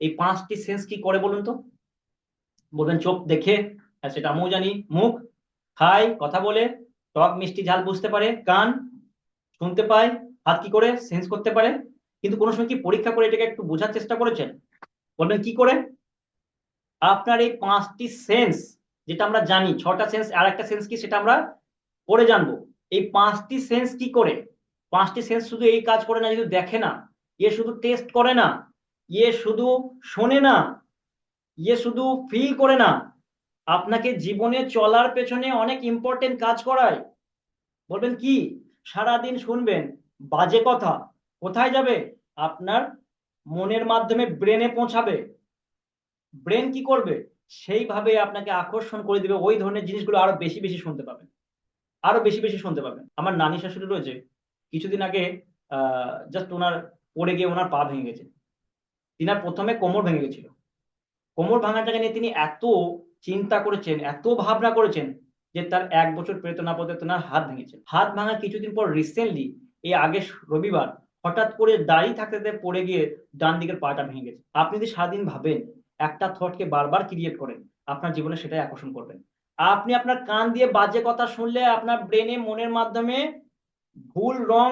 এই পাঁচটি সেন্স কি করে বলুন তো? বলবেন, চোখ দেখে সেটা আমিও জানি, মুখ খায় কথা বলে, টক, মিষ্টি, ঝাল বুঝতে পারে, কান, শুনতে পায়, হাত কি করে সেন্স করতে পারে। কিন্তু কোনো সময় কি পরীক্ষা করে এটাকে একটু বোঝার চেষ্টা করেছেন? বলবেন, কি করে? আপনার এই পাঁচটি সেন্স যেটা আমরা জানি, ছটা সেন্স আর একটা সেন্স কি সেটা আমরা পরে জানব। এই পাঁচটি সেন্স কি করে? পাঁচটি সেন্স শুধু এই কাজ করে না শুধু দেখে না, এ শুধু টেস্ট করে না ইয়ে শুধু শোনে না ইয়ে শুধু ফিল করে না। আপনাকে জীবনে চলার পেছনে অনেক ইম্পর্টেন্ট কাজ করায়। বলবেন কি? সারাদিন শুনবেন, বাজে কথা। কোথায় যাবে? আপনার মনের মাধ্যমে ব্রেনে পৌঁছাবে। ব্রেন কি করবে? সেইভাবে আপনাকে আকর্ষণ করে দিবে। ওই ধরনের জিনিসগুলো আরও বেশি বেশি শুনতে পাবেন। আরও বেশি বেশি শুনতে পাবেন। আমার নানি শাশুড়ি রয়েছে। কিছুদিন আগে, আহ জাস্ট ওনার পড়ে গিয়ে ওনার পা ভেঙে গেছে। তিনার প্রথমে কোমর ভেঙে গেছিল কোমর ভাঙাটাকে নিয়ে তিনি এত চিন্তা করেছেন, এত ভাবনা করেছেন যে তার এক বছর পেরোতে না পড়তে তেনার হাত ভেঙেছে। হাত ভাঙা কিছুদিন পর রিসেন্টলি এই আগে রবিবার হঠাৎ করে দাঁড়িয়ে থাকতে পড়ে গিয়ে ডান দিকের পাটা ভেঙে গেছে। আপনি যদি সারাদিন ভাবেন, একটা থটকে বারবার ক্রিয়েট করেন, আপনার জীবনে সেটাই আকর্ষণ করবেন আপনি আপনার কান দিয়ে বাজে কথা শুনলে আপনার ব্রেনে মনের মাধ্যমে ভুল রং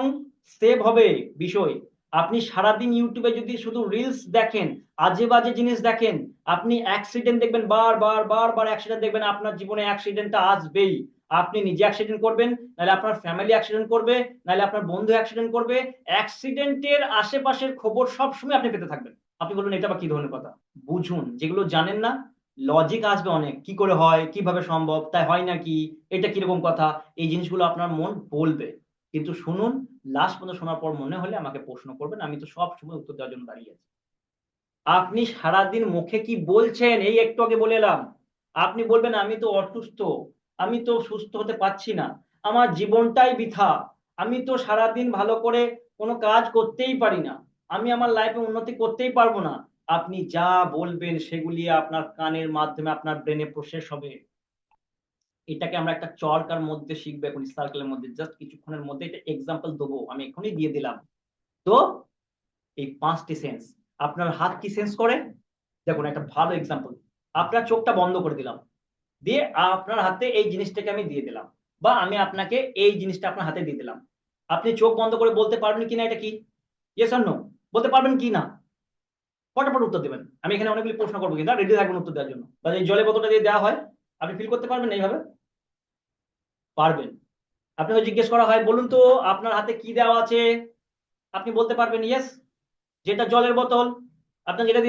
সেভ হবে বিষয়। আপনি সারাদিন ইউটিউবে যদি শুধু রিলস দেখেন আজে বাজে জিনিস দেখেন, আপনি অ্যাক্সিডেন্ট দেখবেন বার বার বার বার অ্যাক্সিডেন্ট দেখবেন, আপনার জীবনে অ্যাক্সিডেন্টটা আসবেই। আপনি নিজে অ্যাক্সিডেন্ট করবেন, নাহলে আপনার ফ্যামিলি অ্যাক্সিডেন্ট করবে, নাহলে আপনার বন্ধু অ্যাক্সিডেন্ট করবে। অ্যাক্সিডেন্টের আশেপাশের খবর সব সময় আপনি পেতে থাকবেন। আপনি বলুন, এটা বা কি ধরনের কথা? বুঝুন, যেগুলো জানেন না লজিক আসবে অনেক। কি করে হয়, কীভাবে সম্ভব, তাই হয় নাকি, এটা কীরকম কথা, এই জিনিসগুলো আপনার মন বলবে। কিন্তু শুনুন লাস্ট পর্যন্ত শোনার পর মনে হলে আমাকে প্রশ্ন করবেন, আমি তো সব সময় উত্তর দেওয়ার জন্য দাঁড়িয়ে আছি। আপনি সারাদিন মুখে কি বলছেন? এই একটু আগে বলে এলাম। আপনি বলবেন, আমি তো অসুস্থ, আমি তো সুস্থ হতে পারছি না, আমার জীবনটাই বৃথা, আমি তো সারাদিন ভালো করে কোনো কাজ করতেই পারি না, আমি আমার লাইফে উন্নতি করতেই পারব না। আপনি যা বলবেন, সেগুলি আপনার কানের মাধ্যমে, আপনার ব্রেনে প্রসেস হবে। এটাকে আমরা একটা চরকার মধ্যে শিখব এখন সার্কেলের মধ্যে। জাস্ট কিছুক্ষণের মধ্যে এটা এক্সাম্পল দেবো, আমি এখনই দিয়ে দিলাম। তো, এই পাঁচটি সেন্স আপনার হাত কি সেন্স করে? দেখুন, একটা ভালো এক্সাম্পল আপনার চোখটা বন্ধ করে দিলাম। দিয়ে আপনার হাতে এই জিনিসটাকে আমি দিয়ে দিলাম, বা আমি আপনাকে এই জিনিসটা আপনার হাতে দিয়ে দিলাম। আপনি চোখ বন্ধ করে বলতে পারবেন কিনা এটা কি? ইয়েস আর নো বলতে পারবেন কি না? ফটাফট উত্তর দেবেন। আমি এখানে অনেকগুলি প্রশ্ন করব, কিন্তু রেডি থাকবেন উত্তর দেওয়ার জন্য। বা এই জলের বোতলটা দিয়ে দেওয়া হয় আপনি ফিল করতে পারবেন এইভাবে? পারবেন। আপনাকে জিজ্ঞেস করা হয়, বলুন তো, আপনার হাতে কি দেওয়া আছে? আপনি বলতে পারবেন ইয়েস যেটা জলের বোতল আপনাকে দিয়ে